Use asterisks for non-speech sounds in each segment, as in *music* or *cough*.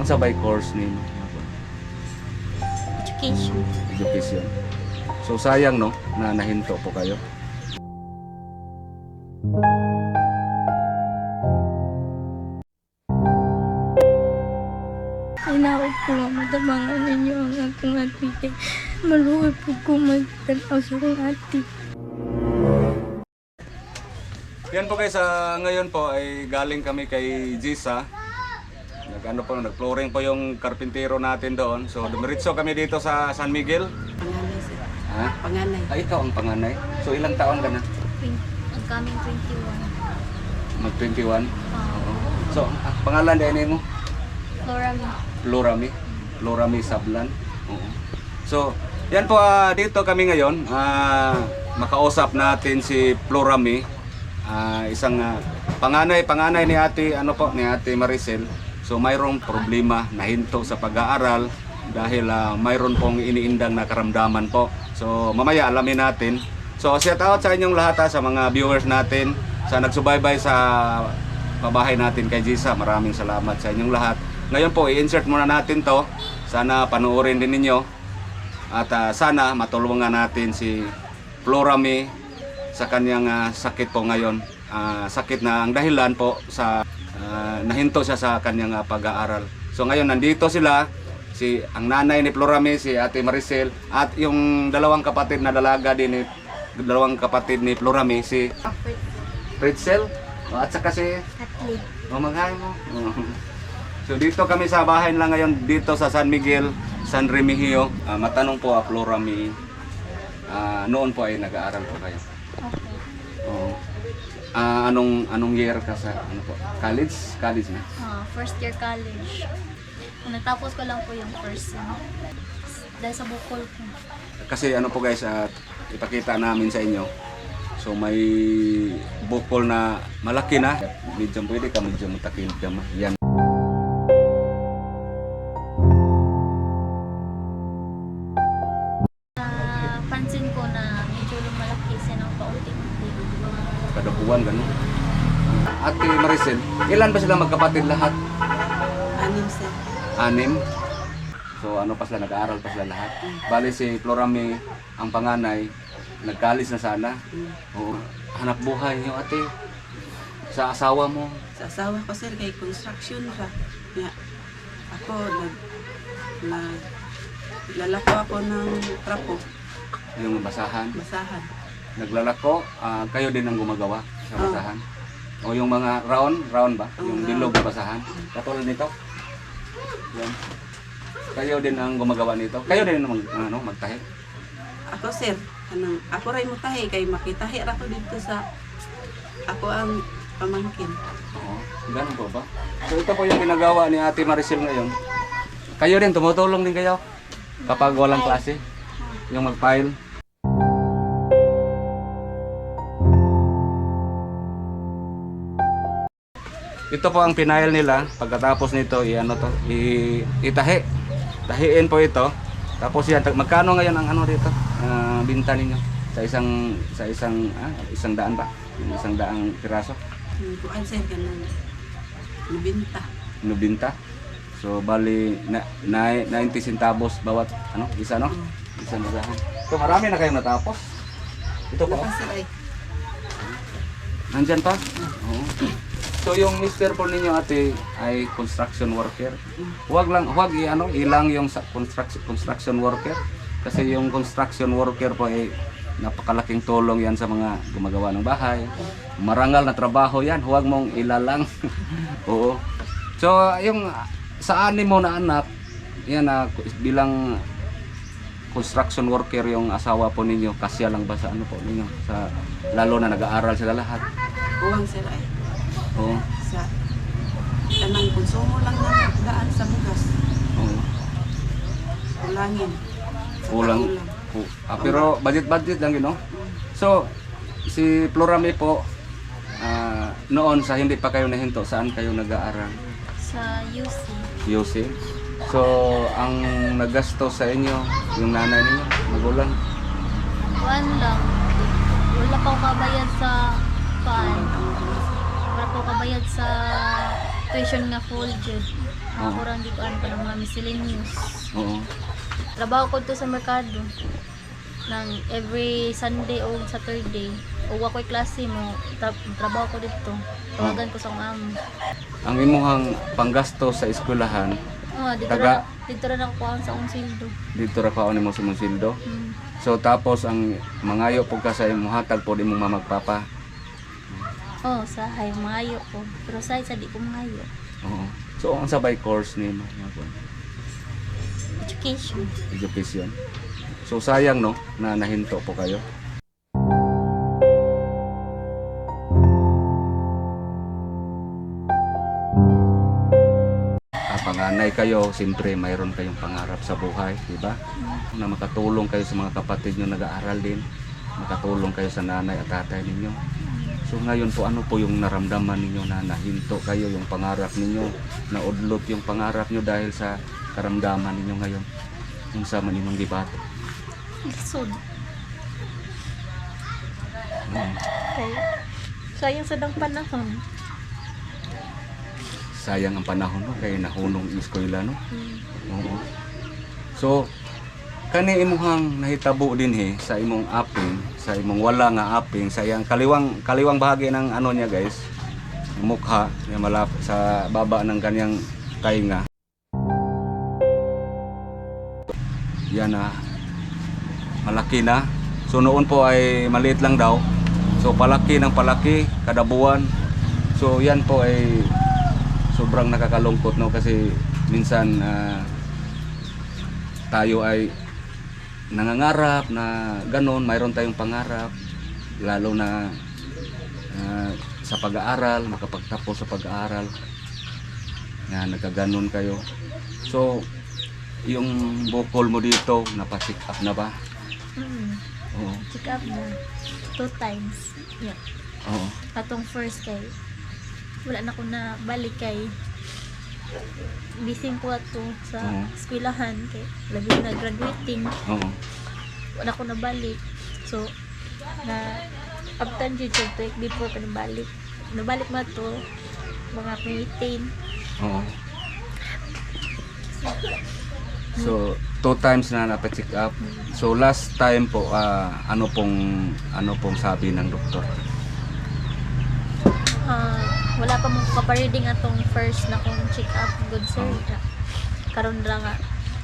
Ang sabay course ni Education. education. So sayang no na nahinto po kayo. Inaot ko nga matabangan ninyo ang akong ati maluwi po ko magtanaw sa akong ati. Yan po guys, ah, ngayon po ay galing kami kay Jisa. Nag ano po, nag-flooring po yung karpintero natin doon. So dumiritso kami dito sa San Miguel. Panganay sir. Ha? Panganay. Ah, ikaw ang panganay. So ilang taon ka na? Ang coming 21. Mag 21. Uh, So ang pangalan din mo? Flora Mi. Florami. Florami Sablan. Oo. So, yan po ah, dito kami ngayon. ah, makausap natin si Florami. Ah, isang ah, panganay, panganay ni Ate ano po, ni Ate Maricel. So, mayroong problema na hinto sa pag-aaral dahil ah, mayroon pong iniindang na karamdaman po. So, mamaya alamin natin. So, shout out sa inyong lahat ha, sa mga viewers natin sa nagsubaybay sa pabahay natin kay Jisa. Maraming salamat sa inyong lahat. Ngayon po, i-insert muna natin to. Sana panoorin din ninyo. At ah, sana matulungan natin si Florami sa kanyang ah, sakit po ngayon. Ah, sakit na ang dahilan po sa ah, nahinto siya sa kanyang ah, pag-aaral. So ngayon nandito sila si ang nanay ni Florami, si Ate Maricel at yung dalawang kapatid na dalaga din ni dalawang kapatid ni Florami, si Kapit. Ritzel at saka si Atli. Mamanghay mo. *laughs* so dito kami sa bahay lang ngayon dito sa San Miguel, San Remigio. Ah, matanong po a Florami. ah, noon po ay nag-aaral po kayo. Ah, anong anong year ka sa ano po? College? College na. Ah, first year college. Natapos ko lang po yung first sem. Dahil sa bukol ko. Kasi ano po guys, ah, ipakita namin sa inyo. So may bukol na malaki na. Medyo pwede ka medyo matakin ka ma. Yan. Ilan ba sila magkapatid lahat? Anim sir. anim. So ano pa sila, nag-aaral pa sila lahat. Bali si Florami, ang panganay, nagkalis na sana. Oo. Hanap buhay yung ate. Sa asawa mo. Sa asawa ko sir kay construction siya. Kaya ako nag na lalako ako ng trapo, Yung basahan. basahan. Naglalako, ah, kayo din ang gumagawa sa Oo. basahan. O yung mga round, round ba? Oo, Yung bilog na basahan. Katulad nito. Yan. Kayo din ang gumagawa nito. Kayo din ang mag, ano, magtahi. Ako sir, anong ako ray mo tahi kay makitahi ra ko dito sa ako ang pamangkin. Oo, ganun po ba? So ito po yung ginagawa ni Ate Maricel ngayon. Kayo din, tumutulong din kayo kapag walang klase. Yung mag-file. Ito po ang pinail nila. Pagkatapos nito, i-ano to, i- itahi. Tahiin po ito. Tapos yan, magkano ngayon ang ano dito? Ah, binta ninyo sa isang sa isang ah, isang daan ba? Isang daang piraso. Kuan sir kanang nabinta. Nubinta. So bali na, na 90 centavos bawat ano, isa no? Isang basahan. So marami na kayong natapos. Ito pa. oh. Nandyan pa? Oo. So yung mister po ninyo ate ay construction worker. Huwag lang, huwag i ano, ilang yung sa construction construction worker kasi yung construction worker po ay napakalaking tulong yan sa mga gumagawa ng bahay. Marangal na trabaho yan, huwag mong ilalang. *laughs* Oo. So yung sa anim mo na anak, yan na bilang construction worker yung asawa po ninyo, kasya lang ba sa ano po ninyo? Sa, lalo na nag-aaral sila lahat. uwang sir ay Oo. sa kanang konsumo lang na daan sa bugas. Oo. Ulangin. Sa Kulang. kaulang. ah, pero budget-budget lang yun, no? So, si Florami po, ah, noon sa hindi pa kayo nahinto, saan kayo nag-aaral? Sa UC. UC. So, ang naggasto sa inyo, yung nanay ninyo, magulang. One lang. Wala pa ako kabayad sa paan. Kabayad sa tuition nga full jud. Oo. Ako rang gikuan pa ng mga miscellaneous. Oo. Trabaho ko to sa merkado. Nang every Sunday o Saturday. O ako'y klase mo, tra- trabaho ko dito. Tawagan ko sa akong amo. Ang imuhang panggasto sa eskwelahan Oh, dito Taga- ra dito ra nakukuha sa akong sildo. dito ra kaon mo sa imong sildo. Hmm. So tapos ang mangayo pud ka sa imong hatag pod imong mamagpapa. Oh, sahay maayo ko. Pero sahay sa di ko maayo. Oo. So ang sabay course nimo Education. education. So sayang no na nahinto po kayo. Panganay kayo, siyempre mayroon kayong pangarap sa buhay, di ba? Na makatulong kayo sa mga kapatid nyo nag-aaral din, makatulong kayo sa nanay at tatay ninyo. So ngayon po, ano po yung naramdaman ninyo na nahinto kayo yung pangarap ninyo, na udlot yung pangarap nyo dahil sa karamdaman ninyo ngayon, yung sa maninyong gibato. Lisod. Mm. Kay sayang sa dang panahon. Sayang ang panahon no, kaya nahunong eskwela no. Hmm. Oo. So, kani imuhang nahitabo din he sa imong aping, sa imong wala nga aping, sa iyang kaliwang kaliwang bahagi ng ano niya guys, mukha niya malap sa baba ng kanyang kainga. Yan na malaki na. So noon po ay maliit lang daw. So palaki ng palaki kada buwan. So yan po ay sobrang nakakalungkot no kasi minsan ah, tayo ay nangangarap na ganon, mayroon tayong pangarap lalo na ah, sa pag-aaral, makapagtapos sa pag-aaral na nagkaganon kayo. So, yung bukol mo dito, napacheck up na ba? Hmm. Oo. Check up na. Two times. Yeah. Oo. Katong first kay wala na ko na balik kay bising ko ato sa Oo. eskwelahan kay labi na graduating Oo. wala ko na balik so na abtan jud jud to before pa nabalik nabalik ma to mga 2018 Oo. So, two times na napacheck up. So, last time po, ah, ano pong ano pong sabi ng doktor? Ah, wala pa mo kapareading atong first na kong check up good sir Oh. Na- karon ra nga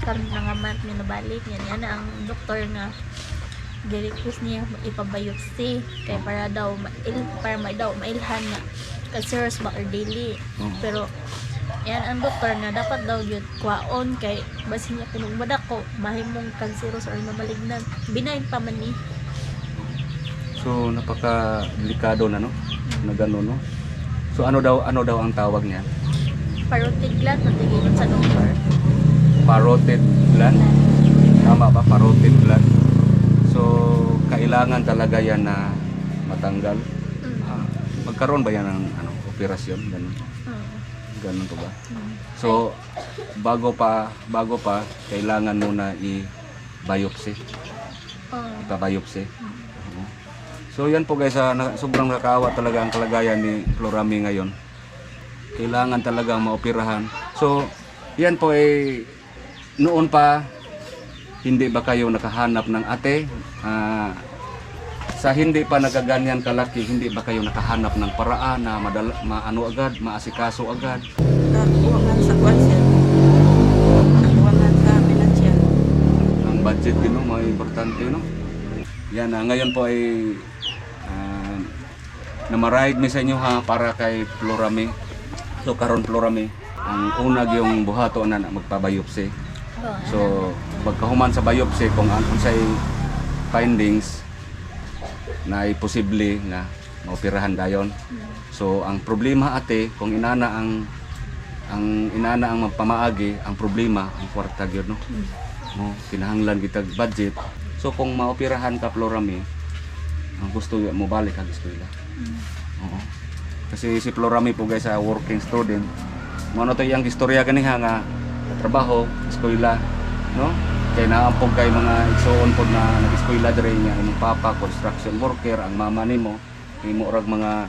karon ra nga month niya nabalik yan yan ang doktor nga gi-request niya ipabiopsy kay para daw mail para ma daw mailhan na cancerous ba or daily Oo. pero yan ang doktor na dapat daw yun kwaon kay basin niya pinugbada ko mahimong cancerous or mamalignan benign pa man ni So, napaka-delikado na, no? Na gano'n, no? So, ano daw, ano daw ang tawag niya? parotid gland natigilon sa doktor Parotid gland? Tama ba? Parotid gland? So, kailangan talaga yan na matanggal. mm. Ah, magkaroon ba yan ng ano, operasyon? Ganun, Mm. ganun to ba? Mm. So, bago pa, bago pa, kailangan muna i-biopsy. Oh. Ipa-biopsy. Oo. So, yan po guys, na, sobrang nakakaawa talaga ang kalagayan ni Florami ngayon. Kailangan talagang maoperahan. So, yan po ay noon pa, hindi ba kayo nakahanap ng ate? Ah, sa hindi pa nagaganyan kalaki, hindi ba kayo nakahanap ng paraan na madala, maano agad, maasikaso agad? Kakuwangan sa kwan sir. Kakuwangan sa financial. ang budget din no, mga importante no. Yan ah, ngayon po ay uh, namarayag mi sa inyo ha para kay Florame. So karon Florame, ang unag yung buhato na na magpabayopsi. Oh, So pagkahuman sa biopsy kung ano say findings na posible nga maoperahan dayon. So ang problema ate kung inana ang ang inana ang magpamaagi, ang problema ang kwarta gyud no. No, kinahanglan kita budget. So kung maoperahan ka Florami, ang gusto mo balik ang eskwela. Oo. Kasi si Florami po guys sa working student. Mo ano to iyang istorya kaniha nga trabaho, eskwela, no? Kay naampog kay mga igsoon pod na nag-eskwela diri niya imong papa construction worker, ang mama nimo imo rag mga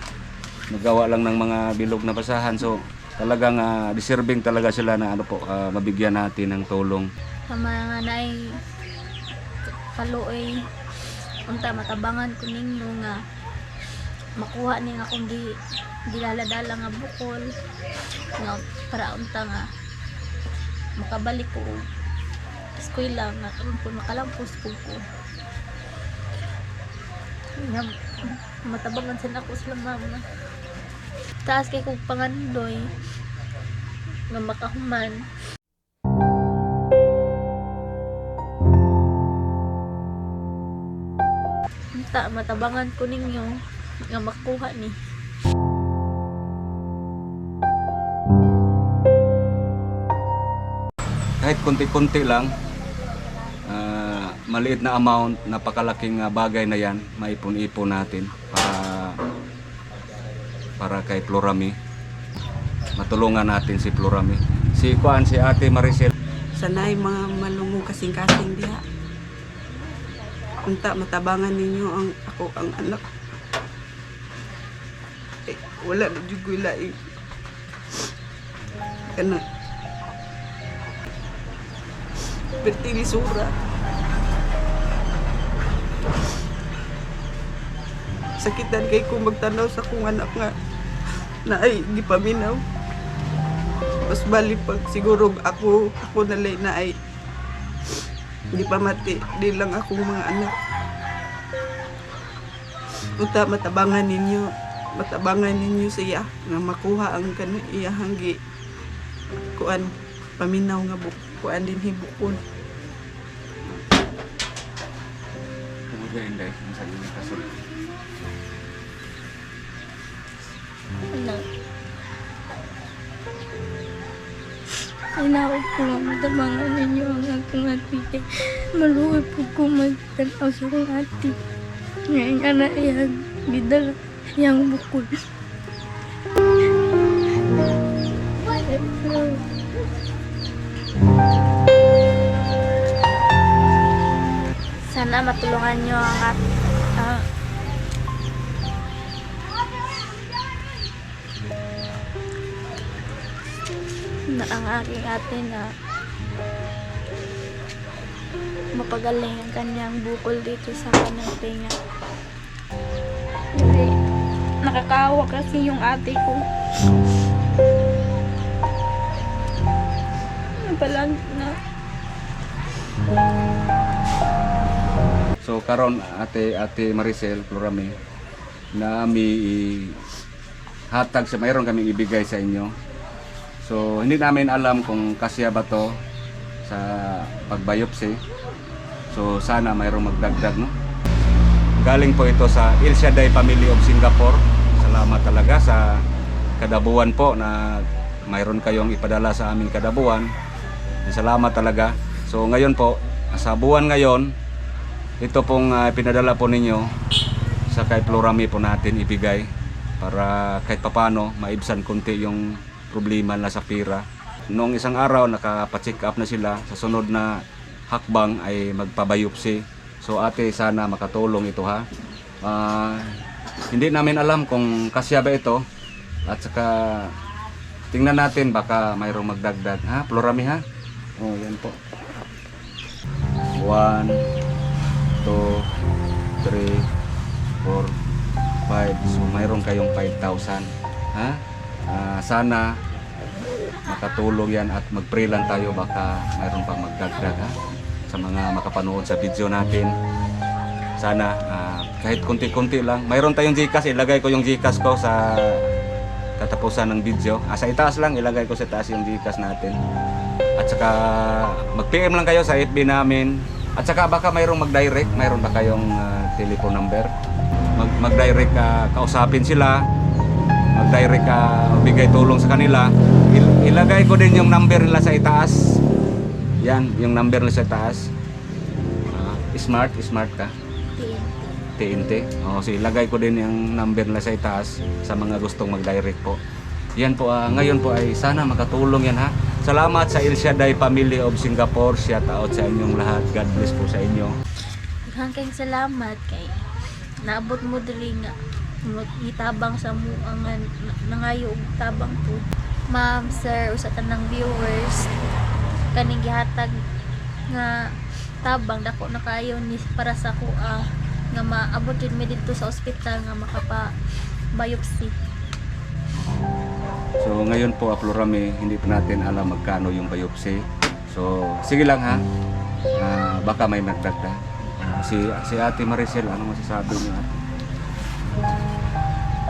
nagawa lang ng mga bilog na basahan. So talagang ah, deserving talaga sila na ano po ah, mabigyan natin ng tulong. sa mga naay kaluoy unta matabangan ko ninyo nga makuha ni nga akong di dilaladala nga bukol. Nga para unta nga makabalik ko eskwela nga karon po ko. Nga matabangan sa ako sila mama taas kay kong pangandoy nga makahuman Ta, matabangan ko ninyo nga makuha ni. Kahit konti-konti lang, ah, maliit na amount, napakalaking ah, bagay na yan, maipon-ipon natin para para kay Florami. Matulungan natin si Florami. Si Kuan, si Ate Maricel, Sanay mga malumong kasing-kasing diha. Unta matabangan ninyo ang ako ang anak. Eh, wala na jud ko lain. Kana. Bertini sura. Sakitan kay ko magtanaw sa kong anak nga na ay di paminaw. Mas bali pag siguro ako, ako nalay na ay di pa mati, di lang akong mga anak. Uta matabangan ninyo, matabangan ninyo siya nga makuha ang kanu iya hanggi kuan paminaw nga buk kuan din hibukon. Hindi, ang sa inyo kasunod. Ano? Inawag ko nga matabangan ninyo ang akong ati kay maluwi po ko magtanaw sa akong ati. Ngayon nga na iyang gidala iyang bukol. Sana matulungan nyo ang at aking ate na mapagaling ang kanyang bukol dito sa kanyang tinga. Kasi nakakawa kasi yung ate ko. Palang na So karon ate ate Maricel Florami na mi hatag sa mayroon kaming ibigay sa inyo. So hindi namin alam kung kasya ba to sa pagbiopsy. So sana mayroong magdagdag no. Galing po ito sa Il Shaddai Family of Singapore. Salamat talaga sa kadabuan po na mayroon kayong ipadala sa aming kadabuan. Salamat talaga. So ngayon po, sa buwan ngayon, ito pong ah, pinadala po ninyo sa kay Florami po natin ibigay para kahit papano maibsan konti yung problema na sa pira. Noong isang araw nakapacheck up na sila sa sunod na hakbang ay magpabayupsi. So ate sana makatulong ito ha. Ah, hindi namin alam kung kasya ba ito at saka tingnan natin baka mayroong magdagdag ha Florami ha. Oh yan po. One, 2, 3, 4, 5. So mayroon kayong 5,000. Ha? Ah, sana makatulong yan at mag-pray lang tayo baka mayroon pang magdagdag ha? sa mga makapanood sa video natin. Sana ah, kahit konti-konti lang. Mayroon tayong Gcash, ilagay ko yung Gcash ko sa katapusan ng video. Ah, sa itaas lang, ilagay ko sa taas yung Gcash natin. At saka mag-PM lang kayo sa FB namin. At saka baka mayroong mag-direct, mayroon ba kayong ah, telephone number? Mag mag-direct ka, kausapin sila. Mag-direct ka, bigay tulong sa kanila. Il- ilagay ko din yung number nila sa itaas. Yan, yung number nila sa itaas. Ah, smart, smart ka. TNT. O, so ilagay ko din yung number nila sa itaas sa mga gustong mag-direct po. Yan po, ah, ngayon po ay sana makatulong yan ha. Salamat sa Il Shaddai Family of Singapore. Shout out sa inyong lahat. God bless po sa inyo. Hanggang salamat kay naabot mo diri nga itabang sa mo ang nangayo tabang po ma'am, sir, usa tanang viewers kaning gihatag nga tabang dako na kayo ni para sa kuha nga maabot jud mi dito sa ospital nga makapa biopsy. So ngayon po, Aplorami, hindi pa natin alam magkano yung biopsy. So sige lang ha. Ah, baka may nagdagdag. Ah, si si Ate Maricel, ano masasabi niyo?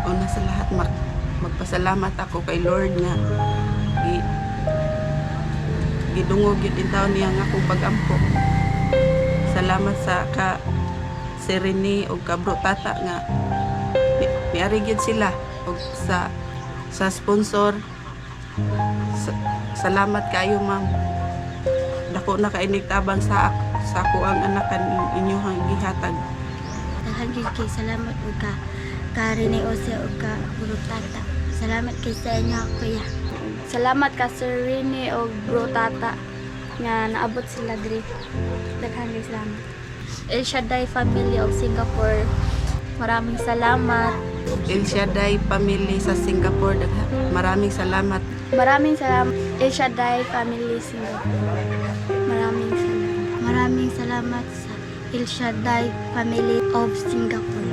Una sa lahat, mag, magpasalamat ako kay Lord nga gi, gidungog yun din taon niya nga akong pagampo. Salamat sa ka Serene o kabro tata nga ni, niari gyud sila og sa sa sponsor sa, salamat kayo ma'am dako na kainig tabang sa sa ako ang anakan inyong gihatag Daghan gyud kay salamat ug ka Karine Ose ug ka Brutata. Salamat kay sa inyo kuya. Salamat ka Sir Rene ug Bro Tata nga naabot sila diri. Daghan kay salamat. El Shaddai Family of Singapore. Maraming salamat. El Shaddai Family sa Singapore dagha- maraming salamat Maraming salamat El Shaddai Family Singapore. Maraming salamat. Maraming salamat sa El Shaddai Family of Singapore.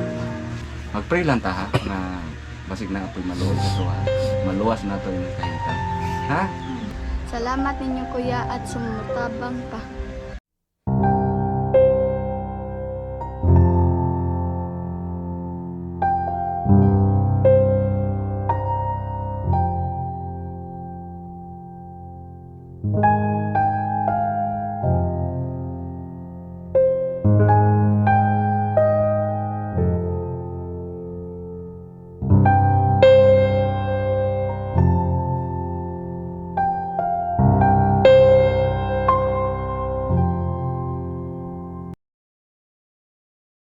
Mag-pray lang ta ha na basig na apoy maluwas sa tuwa. Maluwas na to yung kahitan. Ha? Salamat ninyo kuya at sumutabang ka